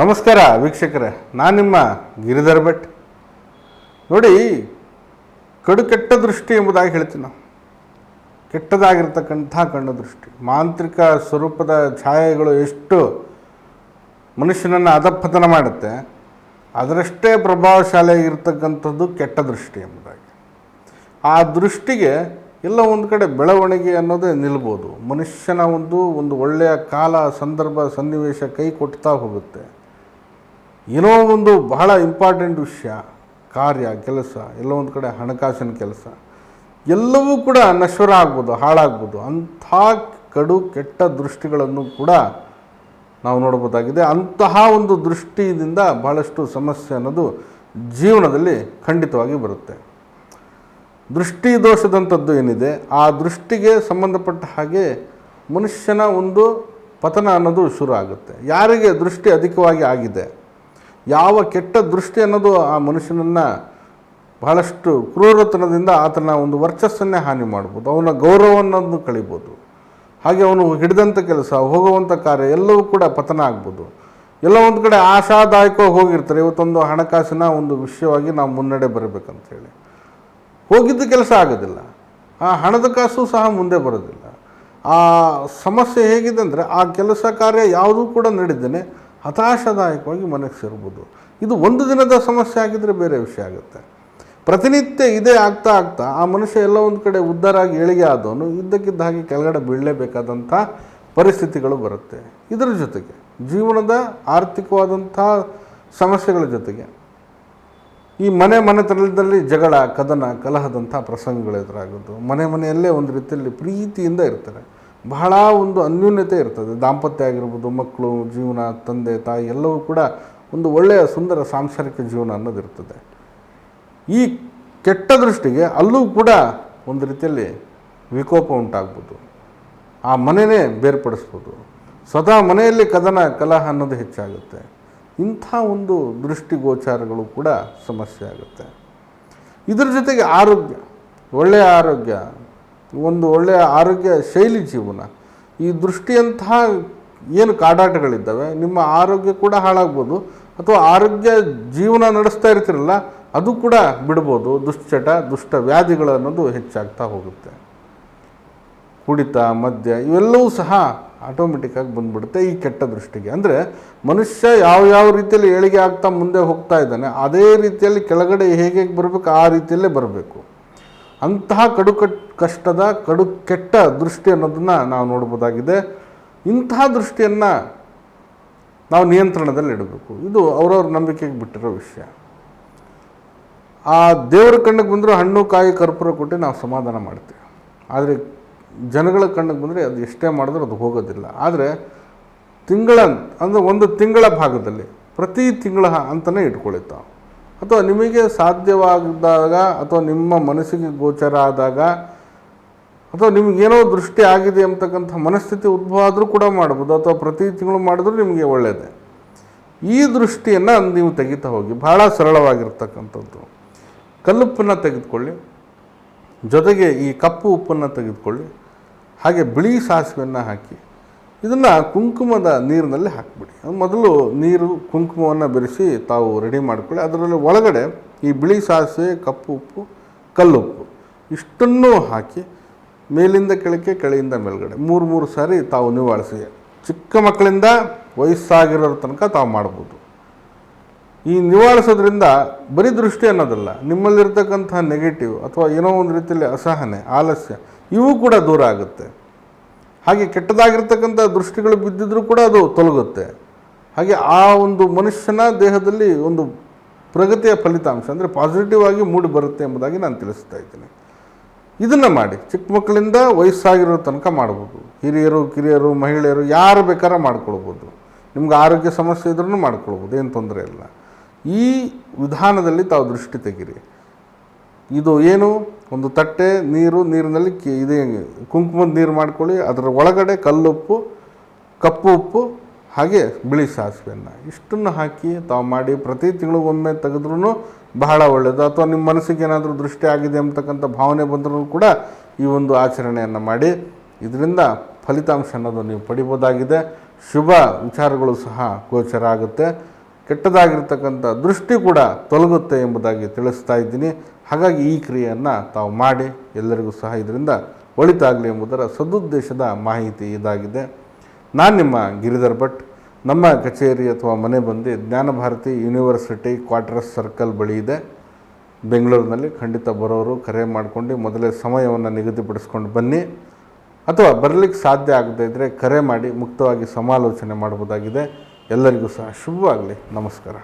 ನಮಸ್ಕಾರ ವೀಕ್ಷಕರೇ, ನಾನು ನಿಮ್ಮ ಗಿರಿಧರ್ ಭಟ್. ನೋಡಿ, ಕಡು ಕೆಟ್ಟ ದೃಷ್ಟಿ ಎಂಬುದಾಗಿ ಹೇಳ್ತೀನಿ ನಾವು. ಕೆಟ್ಟದಾಗಿರ್ತಕ್ಕಂಥ ಕಣ್ಣು ದೃಷ್ಟಿ, ಮಾಂತ್ರಿಕ ಸ್ವರೂಪದ ಛಾಯೆಗಳು ಎಷ್ಟು ಮನುಷ್ಯನನ್ನು ಅಧಪತನ ಮಾಡುತ್ತೆ, ಅದರಷ್ಟೇ ಪ್ರಭಾವಶಾಲಿಯಾಗಿರ್ತಕ್ಕಂಥದ್ದು ಕೆಟ್ಟ ದೃಷ್ಟಿ ಎಂಬುದಾಗಿ. ಆ ದೃಷ್ಟಿಗೆ ಎಲ್ಲ ಒಂದು ಕಡೆ ಬೆಳವಣಿಗೆ ಅನ್ನೋದೇ ನಿಲ್ಬೋದು. ಮನುಷ್ಯನ ಒಂದು ಒಂದು ಒಳ್ಳೆಯ ಕಾಲ, ಸಂದರ್ಭ, ಸನ್ನಿವೇಶ ಕೈ ಕೊಡ್ತಾ ಹೋಗುತ್ತೆ. ಏನೋ ಒಂದು ಬಹಳ ಇಂಪಾರ್ಟೆಂಟ್ ವಿಷಯ, ಕಾರ್ಯ, ಕೆಲಸ, ಎಲ್ಲ ಒಂದು ಕಡೆ ಹಣಕಾಸಿನ ಕೆಲಸ, ಎಲ್ಲವೂ ಕೂಡ ನಶ್ವರ ಆಗ್ಬೋದು, ಹಾಳಾಗ್ಬೋದು. ಅಂಥ ಕಡು ಕೆಟ್ಟ ದೃಷ್ಟಿಗಳನ್ನು ಕೂಡ ನಾವು ನೋಡ್ಬೋದಾಗಿದೆ. ಅಂತಹ ಒಂದು ದೃಷ್ಟಿಯಿಂದ ಬಹಳಷ್ಟು ಸಮಸ್ಯೆ ಅನ್ನೋದು ಜೀವನದಲ್ಲಿ ಖಂಡಿತವಾಗಿ ಬರುತ್ತೆ. ದೃಷ್ಟಿ ದೋಷದಂಥದ್ದು ಏನಿದೆ, ಆ ದೃಷ್ಟಿಗೆ ಸಂಬಂಧಪಟ್ಟ ಹಾಗೆ ಮನುಷ್ಯನ ಒಂದು ಪತನ ಅನ್ನೋದು ಶುರು ಆಗುತ್ತೆ. ಯಾರಿಗೆ ದೃಷ್ಟಿ ಅಧಿಕವಾಗಿ ಆಗಿದೆ? ಯಾವ ಕೆಟ್ಟ ದೃಷ್ಟಿ ಅನ್ನೋದು ಆ ಮನುಷ್ಯನನ್ನು ಬಹಳಷ್ಟು ಕ್ರೂರತನದಿಂದ ಆತನ ಒಂದು ವರ್ಚಸ್ಸನ್ನೇ ಹಾನಿ ಮಾಡ್ಬೋದು. ಅವನ ಗೌರವವನ್ನು ಕಳಿಬೋದು. ಹಾಗೆ ಅವನು ಹಿಡಿದಂಥ ಕೆಲಸ, ಹೋಗುವಂಥ ಕಾರ್ಯ ಎಲ್ಲವೂ ಕೂಡ ಪತನ ಆಗ್ಬೋದು. ಎಲ್ಲ ಒಂದು ಕಡೆ ಆಶಾದಾಯಕವಾಗಿ ಹೋಗಿರ್ತಾರೆ. ಇವತ್ತೊಂದು ಹಣಕಾಸಿನ ಒಂದು ವಿಷಯವಾಗಿ ನಾವು ಮುನ್ನಡೆ ಬರಬೇಕಂತ ಹೇಳಿ ಹೋಗಿದ್ದ ಕೆಲಸ ಆಗೋದಿಲ್ಲ. ಆ ಹಣದ ಕಾಸು ಸಹ ಮುಂದೆ ಬರೋದಿಲ್ಲ. ಆ ಸಮಸ್ಯೆ ಹೇಗಿದೆ ಅಂದರೆ ಆ ಕೆಲಸ ಕಾರ್ಯ ಯಾವುದೂ ಕೂಡ ನಡೀದೇನೆ ಹತಾಶಾದಾಯಕವಾಗಿ ಮನೆಗೆ ಸೇರ್ಬೋದು. ಇದು ಒಂದು ದಿನದ ಸಮಸ್ಯೆ ಆಗಿದ್ದರೆ ಬೇರೆ ವಿಷಯ ಆಗುತ್ತೆ. ಪ್ರತಿನಿತ್ಯ ಇದೇ ಆಗ್ತಾ ಆಗ್ತಾ ಆ ಮನುಷ್ಯ ಎಲ್ಲ ಒಂದು ಕಡೆ ಉದ್ಧಾರ ಆಗಿ ಏಳಿಗೆ ಆದವನು ಇದ್ದಕ್ಕಿದ್ದ ಹಾಗೆ ಕೆಳಗಡೆ ಬೀಳಲೇಬೇಕಾದಂಥ ಪರಿಸ್ಥಿತಿಗಳು ಬರುತ್ತೆ. ಇದರ ಜೊತೆಗೆ ಜೀವನದ ಆರ್ಥಿಕವಾದಂಥ ಸಮಸ್ಯೆಗಳ ಜೊತೆಗೆ ಈ ಮನೆ ಮನೆತನದಲ್ಲಿ ಜಗಳ, ಕದನ, ಕಲಹದಂಥ ಪ್ರಸಂಗಗಳು ಎದುರಾಗೋದು, ಮನೆ ಮನೆಯಲ್ಲೇ ಒಂದು ರೀತಿಯಲ್ಲಿ ಪ್ರೀತಿಯಿಂದ ಇರ್ತಾರೆ. ಬಹಳ ಒಂದು ಅನ್ಯೂನ್ಯತೆ ಇರ್ತದೆ. ದಾಂಪತ್ಯ ಆಗಿರ್ಬೋದು, ಮಕ್ಕಳು, ಜೀವನ, ತಂದೆ, ತಾಯಿ ಎಲ್ಲವೂ ಕೂಡ ಒಂದು ಒಳ್ಳೆಯ ಸುಂದರ ಸಾಂಸಾರಿಕ ಜೀವನ ಅನ್ನೋದಿರ್ತದೆ ಈ ಕೆಟ್ಟ ದೃಷ್ಟಿಗೆ ಅಲ್ಲೂ ಕೂಡ ಒಂದು ರೀತಿಯಲ್ಲಿ ವಿಕೋಪ ಉಂಟಾಗ್ಬೋದು. ಆ ಮನೆಯೇ ಬೇರ್ಪಡಿಸ್ಬೋದು. ಸ್ವತಃ ಮನೆಯಲ್ಲಿ ಕದನ, ಕಲಹ ಅನ್ನೋದು ಹೆಚ್ಚಾಗುತ್ತೆ. ಇಂಥ ಒಂದು ದೃಷ್ಟಿಗೋಚಾರಗಳು ಕೂಡ ಸಮಸ್ಯೆ ಆಗುತ್ತೆ. ಇದರ ಜೊತೆಗೆ ಆರೋಗ್ಯ, ಒಳ್ಳೆಯ ಆರೋಗ್ಯ ಒಂದು ಒಳ್ಳೆಯ ಆರೋಗ್ಯ ಶೈಲಿ ಜೀವನ. ಈ ದೃಷ್ಟಿಯಂತಹ ಏನು ಕಾಡಾಟಗಳಿದ್ದಾವೆ, ನಿಮ್ಮ ಆರೋಗ್ಯ ಕೂಡ ಹಾಳಾಗ್ಬೋದು, ಅಥವಾ ಆರೋಗ್ಯ ಜೀವನ ನಡೆಸ್ತಾ ಇರ್ತಿರಲ್ಲ, ಅದು ಕೂಡ ಬಿಡ್ಬೋದು, ದುಶ್ಚಟ, ದುಷ್ಟ ವ್ಯಾಧಿಗಳು ಅನ್ನೋದು ಹೆಚ್ಚಾಗ್ತಾ ಹೋಗುತ್ತೆ. ಕುಡಿತ, ಮದ್ಯ, ಇವೆಲ್ಲವೂ ಸಹ ಆಟೋಮೆಟಿಕ್ಕಾಗಿ ಬಂದ್ಬಿಡುತ್ತೆ ಈ ಕೆಟ್ಟ ದೃಷ್ಟಿಗೆ. ಅಂದರೆ ಮನುಷ್ಯ ಯಾವ ಯಾವ ರೀತಿಯಲ್ಲಿ ಏಳಿಗೆ ಆಗ್ತಾ ಮುಂದೆ ಹೋಗ್ತಾ ಇದ್ದಾನೆ, ಅದೇ ರೀತಿಯಲ್ಲಿ ಕೆಳಗಡೆ ಹೇಗೆ ಬರಬೇಕು, ಆ ರೀತಿಯಲ್ಲೇ ಬರಬೇಕು. ಅಂತಹ ಕಡು ಕಷ್ಟದ ಕಡು ಕೆಟ್ಟ ದೃಷ್ಟಿ ಅನ್ನೋದನ್ನು ನಾವು ನೋಡ್ಬೋದಾಗಿದೆ. ಇಂತಹ ದೃಷ್ಟಿಯನ್ನು ನಾವು ನಿಯಂತ್ರಣದಲ್ಲಿ ಇಡಬೇಕು. ಇದು ಅವರವ್ರ ನಂಬಿಕೆಗೆ ಬಿಟ್ಟಿರೋ ವಿಷಯ. ಆ ದೇವರ ಕಣ್ಣಿಗೆ ಬಂದರೂ ಹಣ್ಣು, ಕಾಯಿ, ಕರ್ಪೂರ ಕೊಟ್ಟು ನಾವು ಸಮಾಧಾನ ಮಾಡ್ತೀವಿ. ಆದರೆ ಜನಗಳ ಕಣ್ಣಿಗೆ ಬಂದರೆ ಅದು ಎಷ್ಟೇ ಮಾಡಿದ್ರೂ ಅದು ಹೋಗೋದಿಲ್ಲ. ಆದರೆ ತಿಂಗಳ, ಅಂದರೆ ಒಂದು ತಿಂಗಳ ಭಾಗದಲ್ಲಿ ಪ್ರತಿ ತಿಂಗಳ ಅಂತಲೇ ಇಟ್ಕೊಳ್ಳಿ ತಾವು ಅಥವಾ ನಿಮಗೆ ಸಾಧ್ಯವಾದಾಗ ಅಥವಾ ನಿಮ್ಮ ಮನಸ್ಸಿಗೆ ಗೋಚರ ಆದಾಗ ಅಥವಾ ನಿಮಗೇನೋ ದೃಷ್ಟಿ ಆಗಿದೆ ಅಂತಕ್ಕಂಥ ಮನಸ್ಥಿತಿ ಉದ್ಭವ ಆದರೂ ಕೂಡ ಮಾಡ್ಬೋದು, ಅಥವಾ ಪ್ರತಿ ತಿಂಗಳು ಮಾಡಿದ್ರೂ ನಿಮಗೆ ಒಳ್ಳೆಯದೇ ಈ ದೃಷ್ಟಿಯನ್ನು ನೀವು ತೆಗಿತಾ ಹೋಗಿ, ಬಹಳ ಸರಳವಾಗಿರ್ತಕ್ಕಂಥದ್ದು. ಕಲ್ಲುಪ್ಪನ್ನು ತೆಗೆದುಕೊಳ್ಳಿ, ಜೊತೆಗೆ ಈ ಕಪ್ಪು ಉಪ್ಪನ್ನು ತೆಗೆದುಕೊಳ್ಳಿ, ಹಾಗೆ ಬಿಳಿ ಸಾಸಿವೆಯನ್ನು ಹಾಕಿ. ಇದನ್ನು ಕುಂಕುಮದ ನೀರಿನಲ್ಲಿ ಹಾಕಿಬಿಡಿ. ಮೊದಲು ನೀರು ಕುಂಕುಮವನ್ನು ಬೆರೆಸಿ ತಾವು ರೆಡಿ ಮಾಡ್ಕೊಳ್ಳಿ. ಅದರಲ್ಲಿ ಒಳಗಡೆ ಈ ಬಿಳಿ ಸಾಸಿವೆ, ಕಪ್ಪು ಉಪ್ಪು, ಕಲ್ಲುಪ್ಪು ಇಷ್ಟನ್ನು ಹಾಕಿ ಮೇಲಿಂದ ಕೆಳಕ್ಕೆ ಕೆಳೆಯಿಂದ ಮೇಲ್ಗಡೆ ಮೂರು ಮೂರು ಸಾರಿ ತಾವು ನಿವಾಳಿಸಿ ಚಿಕ್ಕ ಮಕ್ಕಳಿಂದ ವಯಸ್ಸಾಗಿರೋರ ತನಕ ತಾವು ಮಾಡ್ಬೋದು. ಈ ನಿವಾಳಿಸೋದ್ರಿಂದ ಬರೀ ದೃಷ್ಟಿ ಅನ್ನೋದಲ್ಲ ನಿಮ್ಮಲ್ಲಿರ್ತಕ್ಕಂಥ ನೆಗೆಟಿವ್ ಅಥವಾ ಏನೋ ಒಂದು ರೀತಿಯಲ್ಲಿ ಅಸಹನೆ, ಆಲಸ್ಯ, ಇವು ಕೂಡ ದೂರ ಆಗುತ್ತೆ. ಹಾಗೆ ಕೆಟ್ಟದಾಗಿರ್ತಕ್ಕಂಥ ದೃಷ್ಟಿಗಳು ಬಿದ್ದಿದ್ರೂ ಕೂಡ ಅದು ತೊಲಗುತ್ತೆ. ಹಾಗೆ ಆ ಒಂದು ಮನುಷ್ಯನ ದೇಹದಲ್ಲಿ ಒಂದು ಪ್ರಗತಿಯ ಫಲಿತಾಂಶ ಅಂದರೆ ಪಾಸಿಟಿವ್ ಆಗಿ ಮೂಡಿ ಬರುತ್ತೆ ಎಂಬುದಾಗಿ ನಾನು ತಿಳಿಸ್ತಾ ಇದ್ದೀನಿ. ಇದನ್ನು ಮಾಡಿ ಚಿಕ್ಕ ಮಕ್ಕಳಿಂದ ವಯಸ್ಸಾಗಿರೋ ತನಕ ಮಾಡ್ಬೋದು. ಹಿರಿಯರು, ಕಿರಿಯರು, ಮಹಿಳೆಯರು ಯಾರು ಬೇಕಾದ್ರೂ ಮಾಡ್ಕೊಳ್ಬೋದು. ನಿಮ್ಗೆ ಆರೋಗ್ಯ ಸಮಸ್ಯೆ ಇದ್ರೂ ಮಾಡ್ಕೊಳ್ಬೋದು, ಏನು ತೊಂದರೆ ಇಲ್ಲ. ಈ ವಿಧಾನದಲ್ಲಿ ತಾವು ದೃಷ್ಟಿ ತೆಗೀರಿ. ಇದು ಏನು? ಒಂದು ತಟ್ಟೆ, ನೀರು, ನೀರಿನಲ್ಲಿ ಇದೇ ಕುಂಕುಮದ ನೀರು ಮಾಡ್ಕೊಳ್ಳಿ, ಅದರ ಒಳಗಡೆ ಕಲ್ಲುಪ್ಪು, ಕಪ್ಪು ಉಪ್ಪು, ಹಾಗೆ ಬಿಳಿ ಸಾಸಿವೆಯನ್ನು. ಇಷ್ಟನ್ನು ಹಾಕಿ ತಾವು ಮಾಡಿ, ಪ್ರತಿ ತಿಂಗಳಿಗೊಮ್ಮೆ ತೆಗೆದ್ರೂ ಬಹಳ ಒಳ್ಳೆಯದು ಅಥವಾ ನಿಮ್ಮ ಮನಸ್ಸಿಗೆ ಏನಾದರೂ ದೃಷ್ಟಿ ಆಗಿದೆ ಅಂತಕ್ಕಂಥ ಭಾವನೆ ಬಂದರೂ ಕೂಡ ಈ ಒಂದು ಆಚರಣೆಯನ್ನು ಮಾಡಿ. ಇದರಿಂದ ಫಲಿತಾಂಶ ಅನ್ನೋದು ನೀವು ಪಡಿಬೋದಾಗಿದೆ. ಶುಭ ವಿಚಾರಗಳು ಸಹ ಗೋಚರ ಆಗುತ್ತೆ. ಕೆಟ್ಟದಾಗಿರ್ತಕ್ಕಂಥ ದೃಷ್ಟಿ ಕೂಡ ತೊಲಗುತ್ತೆ ಎಂಬುದಾಗಿ ತಿಳಿಸ್ತಾ ಇದ್ದೀನಿ. ಹಾಗಾಗಿ ಈ ಕ್ರಿಯೆಯನ್ನು ತಾವು ಮಾಡಿ ಎಲ್ಲರಿಗೂ ಸಹ ಇದರಿಂದ ಒಳಿತಾಗಲಿ ಎಂಬುದರ ಸದುದ್ದೇಶದ ಮಾಹಿತಿ ಇದಾಗಿದೆ. ನಾನು ನಿಮ್ಮ ಗಿರಿಧರ್ ಭಟ್. ನಮ್ಮ ಕಚೇರಿ ಅಥವಾ ಮನೆ ಬಂದು ಜ್ಞಾನಭಾರತಿ ಯೂನಿವರ್ಸಿಟಿ ಕ್ವಾರ್ಟರ್ಸ್ ಸರ್ಕಲ್ ಬಳಿ ಇದೆ. ಬೆಂಗಳೂರಿನಲ್ಲಿ ಖಂಡಿತ ಬರೋರು ಕರೆ ಮಾಡಿಕೊಂಡು ಮೊದಲೇ ಸಮಯವನ್ನು ನಿಗದಿಪಡಿಸ್ಕೊಂಡು ಬನ್ನಿ. ಅಥವಾ ಬರಲಿಕ್ಕೆ ಸಾಧ್ಯ ಆಗದೇ ಇದ್ದರೆ ಕರೆ ಮಾಡಿ ಮುಕ್ತವಾಗಿ ಸಮಾಲೋಚನೆ ಮಾಡ್ಬೋದಾಗಿದೆ. ಎಲ್ಲರಿಗೂ ಸಹ ಶುಭವಾಗಲಿ. ನಮಸ್ಕಾರ.